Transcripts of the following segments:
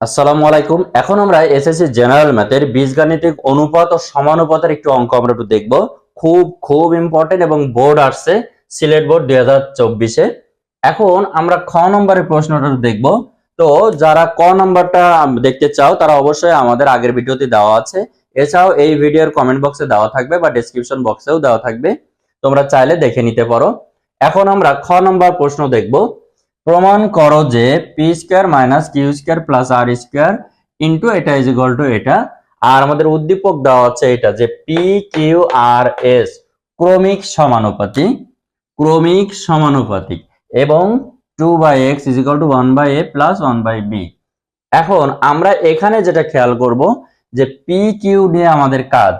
আসসালামু আলাইকুম। এখন আমরা এসএসসি জেনারেল ম্যাথের, বীজগাণিতিক অনুপাত ও সমানুপাতের একটু অঙ্ক আমরা একটু দেখব। খুব খুব ইম্পর্টেন্ট এবং বোর্ড আসছে, সিলেট বোর্ড দুই হাজার চব্বিশে। এখন আমরা খ নম্বরের প্রশ্নটা দেখব। তো যারা ক নম্বরটা দেখতে চাও, তারা অবশ্যই আমাদের আগের ভিডিওতে দেওয়া আছে। এছাড়াও এই ভিডিওর কমেন্ট বক্সে দেওয়া থাকবে বা ডেসক্রিপশন বক্সেও দেওয়া থাকবে। তোমরা চাইলে দেখে নিতে পারো। এখন আমরা খ নম্বর প্রশ্ন দেখব। প্রমাণ করো যে P square minus Q square plus R square into এটা ইজ ইকুয়াল টু এটা। আর আমাদের উদ্দীপক দেওয়া আছে এটা যে পি কিউ আর এস ক্রমিক সমানুপাতিক ক্রমিক সমানুপাতিক এবং two by X is equal to one by A plus one by B এখন আমরা এখানে যেটা খেয়াল করব যে পি কিউ নিয়ে আমাদের কাজ।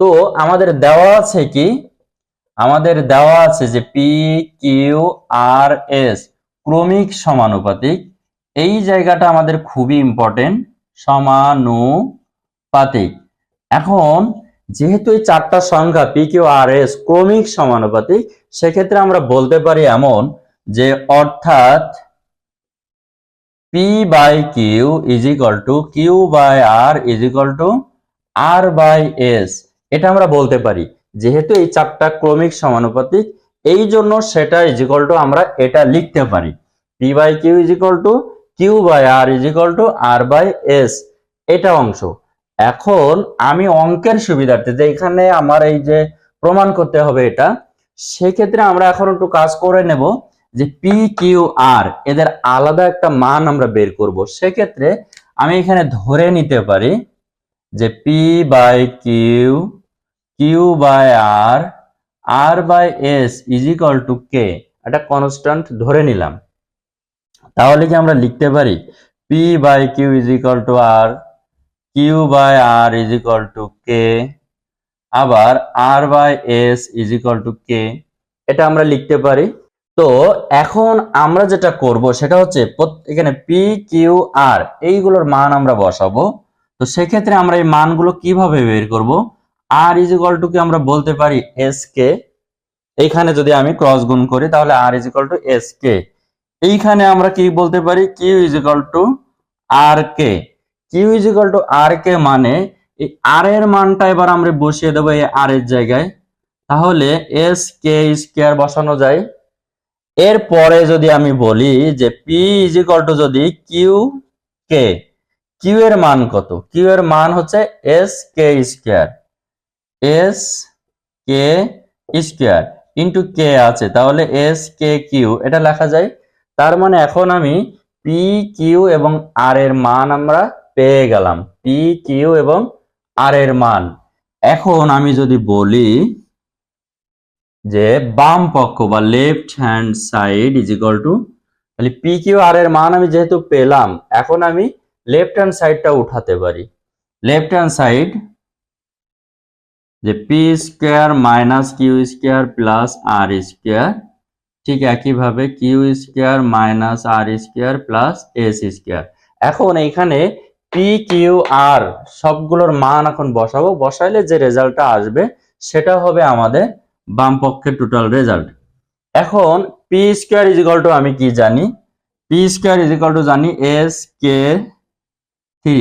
তো আমাদের দেওয়া আছে কি? আমাদের দেওয়া আছে যে পি কিউ আর এস ক্রমিক সমানুপাতিক। এই জায়গাটা আমাদের খুবই ইম্পর্টেন্ট সমানুপাতিক। এখন যেহেতু এই চারটা সংখ্যা পি কিউ আর এস ক্রমিক সমানুপাতিক, সেক্ষেত্রে আমরা বলতে পারি এমন যে অর্থাৎ P by Q is equal to Q by R is equal to R by S এটা আমরা বলতে পারি। যেহেতু এই চারটা ক্রমিক সমানুপাতিক এই জন্য সেটা ইজ ইকাল টু আমরা এটা লিখতে পারি। P by Q is equal to Q by R is equal to R by S এটা অংশ। এখন আমি অঙ্কের সুবিধার্থে যে এখানে আমার এই যে প্রমাণ করতে হবে এটা, সেক্ষেত্রে আমরা এখন একটু কাজ করে নেব যে পি কিউ আর এদের আলাদা একটা মান আমরা বের করব। সেক্ষেত্রে আমি এখানে ধরে নিতে পারি যে P by Q Q by R R by S is equal to K একটা কনস্ট্যান্ট ধরে নিলাম। তাহলে কি আমরা লিখতে পারি? P by Q is equal to R Q by R is equal to K আবার R by S is equal to K এটা আমরা লিখতে পারি। তো এখন আমরা যেটা করব সেটা হচ্ছে এখানে পি কিউ আর এইগুলোর মান আমরা বসাবো। তো সেক্ষেত্রে আমরা এই মানগুলো কীভাবে বের করব? আর ইজ ইকাল টু কি আমরা বলতে পারি এস কে এইখানে যদি আমি ক্রস গুণ করি, তাহলে R is equal to S K এইখানে আমরা কি বলতে পারি? Q is equal to R K Q is equal to R K মানে এই আর এর মানটা এবার আমরা বসিয়ে দেবো এই আর এর জায়গায়। তাহলে এস কে স্কোয়ার বসানো যায়। এরপরে যদি আমি বলি যে পি ইজ ইকাল টু যদি কিউ কে কিউ এর মান কত? কিউ এর মান হচ্ছে S K square S K square into K আছে, তাহলে এস কে কিউ, এটা লেখা যায়। তার মানে এখন আমি পি কিউ এবং আর এর মান আমরা পেয়ে গেলাম। পি কিউ এবং আর এর মান। এখন আমি যদি বলি যে বাম পক্ষ বা left hand side is equal to তাহলে পি কিউ আর এর মান আমি যেহেতু পেলাম, এখন আমি লেফট হ্যান্ড সাইডটা উঠাতে পারি। লেফট হ্যান্ড সাইড যে P square minus Q square plus R square ঠিক একইভাবে Q square minus R square plus S square এখন এইখানে পি কিউ আর সবগুলোর মান এখন বসাবো। বসাইলে যে রেজাল্টটা আসবে, সেটা হবে আমাদের বাম পক্ষের টোটাল রেজাল্ট এখন P square is equal to আমি কি জানি? P square is equal to জানি এস কে থ্রি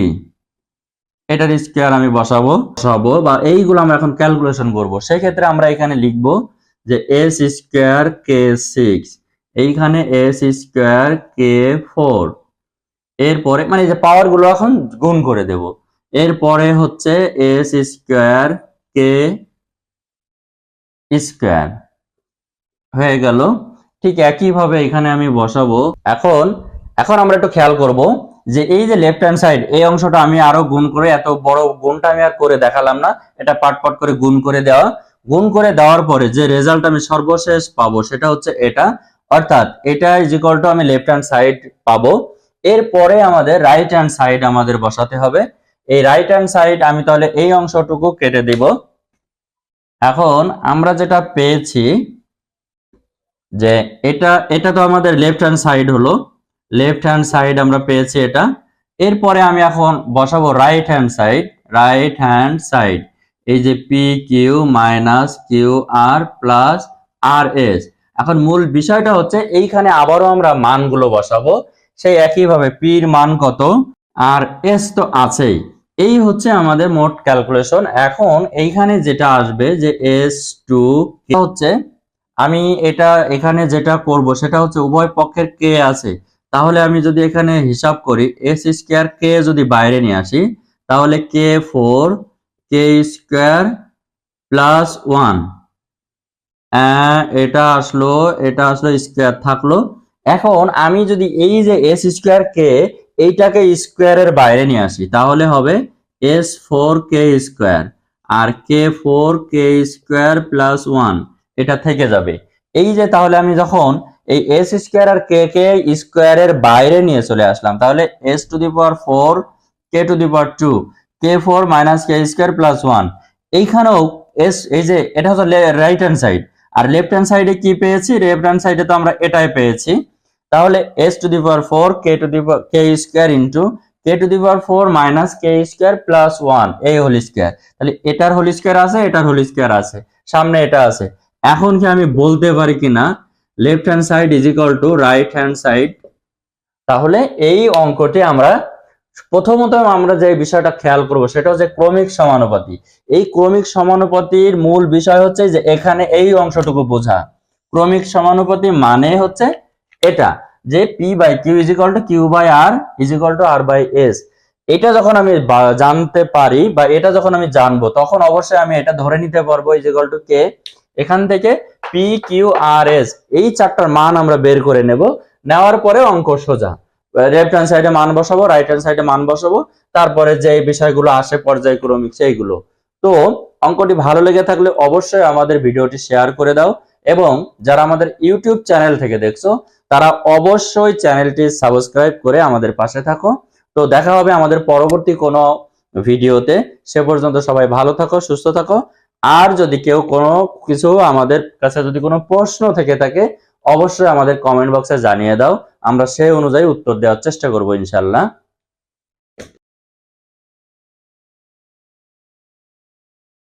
এটার স্কোয়ার আমি বসাবো বসাবো বা এইগুলো আমরা এখন ক্যালকুলেশন করব। সেক্ষেত্রে আমরা এখানে লিখব যে এস স্কোয়ার কে সিক্স এইখানে এস স্কোয়ার কে ফোর এরপরে মানে যে পাওয়ারগুলো এখন গুণ করে দেব। এরপরে হচ্ছে এস স্কোয়ার কে স্কোয়ার হয়ে গেল। ঠিক একইভাবে এখানে আমি বসাবো। এখন এখন আমরা একটু খেয়াল করব যে এই যে লেফট হ্যান্ড সাইড এই অংশটা আমি আরও গুণ করে, এত বড় গুণটা আমি আর করে দেখালাম না। এটা পাট পাট করে গুণ করে দেওয়া। গুণ করে দেওয়ার পরে যে রেজাল্ট আমি সর্বশেষ পাবো সেটা হচ্ছে এটা। অর্থাৎ এটা ইজ ইকুয়াল টু আমি লেফট হ্যান্ড সাইড পাবো। এরপরে আমাদের রাইট হ্যান্ড সাইড আমাদের বসাতে হবে। এই রাইট হ্যান্ড সাইড আমি তাহলে এই অংশটুকু কেটে দিব। এখন আমরা যেটা পেয়েছি যে এটা এটা তো আমাদের লেফট হ্যান্ড সাইড হলো। লেফট হ্যান্ড সাইড আমরা পেয়েছি এটা। এরপরে আমি এখন বসাবো right hand side right hand side এই যে P Q minus Q R plus R S এখন মূল বিষয়টা হচ্ছে এইখানে আবারও আমরা মানগুলো বসাবো। সেই একইভাবে পির মান কত? আর এস তো আছেই। এই হচ্ছে আমাদের মোট ক্যালকুলেশন এখন এইখানে যেটা আসবে যে এস টু হচ্ছে, আমি এটা এখানে যেটা করব সেটা হচ্ছে উভয় পক্ষের কে আছে। তাহলে আমি যদি এখানে হিসাব করি এস স্কোয়ার কে যদি বাইরে নিয়ে আসি, তাহলে K four K square plus one এটা আসলো এটা আসলো স্কোয়ার থাকল। এখন আমি যদি এই যে এস স্কোয়ার কে এইটাকে স্কোয়ারের বাইরে নিয়ে আসি, তাহলে হবে এস ফোর কে স্কোয়ার আর K four K square plus one এটা থেকে যাবে। এই যে তাহলে আমি যখন এই এস স্কোয়ার আর কে কে স্কোয়ারের বাইরে নিয়ে চলে আসলাম। তাহলে S to the power four K to the power two K four minus K square plus one এইখানেও এস এই যে এটা হচ্ছে রাইট হ্যান্ড সাইড আর লেফট হ্যান্ড সাইডে কি পেয়েছি? লেফট হ্যান্ড সাইডে তো আমরা এটাই পেয়েছি। তাহলে S to the power four K to the K square into K to the power four minus K square plus one এই হোল স্কোয়ার তাহলে এটার হোল স্কোয়ার আছে, এটার হোল স্কোয়ার আছে। সামনে এটা আছে। এখন কি আমি বলতে পারি কিনা? Left hand side is equal to right hand side তাহলে এই অঙ্কটি আমরা প্রথমত আমরা যে বিষয়টা খেয়াল করব সেটা হচ্ছে ক্রমিক সমানুপাতি। এই ক্রমিক সমানুপাতির মূল বিষয় হচ্ছে যে এখানে এই অংশটুকু বোঝা। ক্রমিক সমানুপাতি মানে হচ্ছে এটা, যে P by Q is equal to Q by R is equal to R by S এটা যখন আমি জানতে পারি বা এটা যখন আমি জানব, তখন অবশ্যই আমি এটা ধরে নিতে পারব ইজ ইকাল টু কে এখান থেকে পি কিউ আর এস এই চারটার মান আমরা বের করে নেব। নেওয়ার পরে অঙ্ক সোজা। লেফট হ্যান্ড সাইডে মান বসাবো রাইট হ্যান্ড সাইডে মান বসাবো। তারপরে যে বিষয়গুলো আসে, পর্যায়ক্রমিক, সেইগুলো। তো অঙ্কটি ভালো লেগে থাকলে অবশ্যই আমাদের ভিডিওটি শেয়ার করে দাও এবং যারা আমাদের ইউটিউব চ্যানেল থেকে দেখছ, তারা অবশ্যই চ্যানেলটি সাবস্ক্রাইব করে আমাদের পাশে থাকো। তো দেখা হবে আমাদের পরবর্তী কোনো ভিডিওতে। সে পর্যন্ত সবাই ভালো থাকো, সুস্থ থাকো। আর যদি কেউ কোনো কিছু আমাদের কাছে যদি কোনো প্রশ্ন থেকে থাকে, অবশ্যই আমাদের কমেন্ট বক্সে জানিয়ে দাও। আমরা সেই অনুযায়ী উত্তর দেওয়ার চেষ্টা করব ইনশাল্লাহ